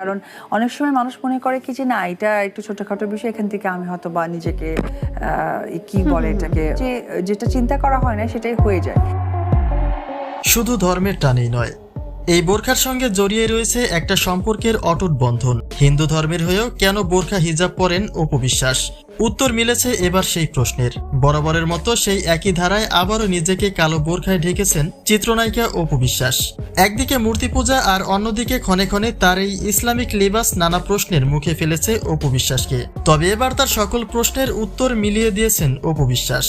কারণ অনেক সময় মানুষ মনে করে কি যে না এটা একটু ছোটখাটো বিষয় এখান থেকে আমি হয়তো বা নিজেকে আহ, কি বলে এটাকে যে যেটা চিন্তা করা হয় না সেটাই হয়ে যায়। শুধু ধর্মের টানেই নয় এই বোরখার সঙ্গে জড়িয়ে রয়েছে একটা সম্পর্কের অটুট বন্ধন। হিন্দু ধর্মের হয়েও কেন বোরখা হিজাব পরেন অপবিশ্বাস? উত্তর মিলেছে এবার সেই প্রশ্নের। বরাবরের মতো সেই একই ধারায় আবারও নিজেকে কালো বোরখায় ঢেকেছেন চিত্রনায়িকা অপবিশ্বাস। একদিকে মূর্তি পূজা আর অন্যদিকে ক্ষণে ক্ষণে তার এই ইসলামিক লেবাস নানা প্রশ্নের মুখে ফেলেছে অপবিশ্বাসকে। তবে এবার তার সকল প্রশ্নের উত্তর মিলিয়ে দিয়েছেন অপবিশ্বাস।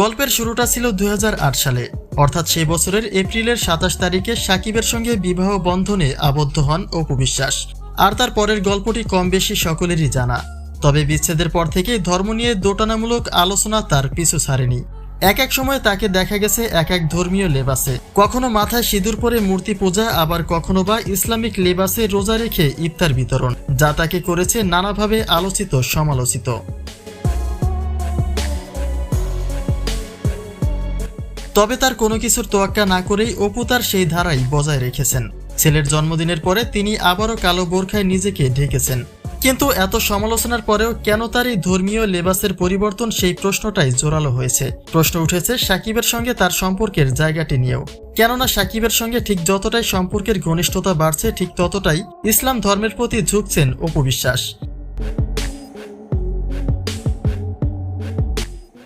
গল্পের শুরুটা ছিল দু হাজার আট সালে। অর্থাৎ সে বছরের এপ্রিলের সাতাশ তারিখে সাকিবের সঙ্গে বিবাহ বন্ধনে আবদ্ধ হন অপবিশ্বাস আর তার পরের গল্পটি কম বেশি সকলেরই জানা। তবে বিচ্ছেদের পর থেকে ধর্ম নিয়ে দোটানামূলক আলোচনা তার পিছু ছাড়েনি। এক এক সময় তাকে দেখা গেছে এক এক ধর্মীয় লেবাসে। কখনো মাথায় সিঁদুর পরে মূর্তি পূজা, আবার কখনো বা ইসলামিক লেবাসে রোজা রেখে ইফতার বিতরণ, যা তাকে করেছে নানাভাবে আলোচিত, সমালোচিত। তবে তার কোনো কিছুর তোয়াক্কা না করেই অপু তার সেই ধারাই বজায় রেখেছেন। ছেলের জন্মদিনের পরে তিনি আবারও কালো বোরখায় নিজেকে ঢেকেছেন। কিন্তু এত সমালোচনার পরেও কেন তার এই ধর্মীয় লেবাসের পরিবর্তন সেই প্রশ্নটাই জোরালো হয়েছে। প্রশ্ন উঠেছে সাকিবের সঙ্গে তার সম্পর্কের জায়গাটি নিয়েও। কেননা সাকিবের সঙ্গে ঠিক যতটাই সম্পর্কের ঘনিষ্ঠতা বাড়ছে, ঠিক ততটাই ইসলাম ধর্মের প্রতি ঝুঁকছেন অপবিশ্বাস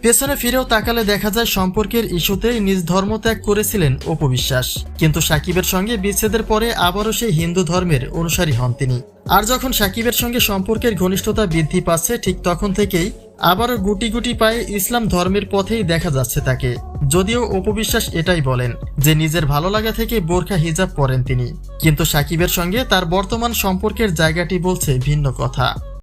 পেছনে ফিরেও তাকালে দেখা যায় সম্পর্কের ইস্যুতেই নিজ ধর্ম ত্যাগ করেছিলেন অপবিশ্বাস কিন্তু সাকিবের সঙ্গে বিচ্ছেদের পরে আবারও সেই হিন্দু ধর্মের অনুসারী হন তিনি। আর যখন সাকিবের সঙ্গে সম্পর্কের ঘনিষ্ঠতা বৃদ্ধি পাচ্ছে, ঠিক তখন থেকেই আবারও গুটি গুটি পায়ে ইসলাম ধর্মের পথেই দেখা যাচ্ছে তাকে। যদিও অপবিশ্বাস এটাই বলেন যে, নিজের ভালো লাগা থেকে বোরখা হিজাব পরেন তিনি। কিন্তু সাকিবের সঙ্গে তার বর্তমান সম্পর্কের জায়গাটি বলছে ভিন্ন কথা।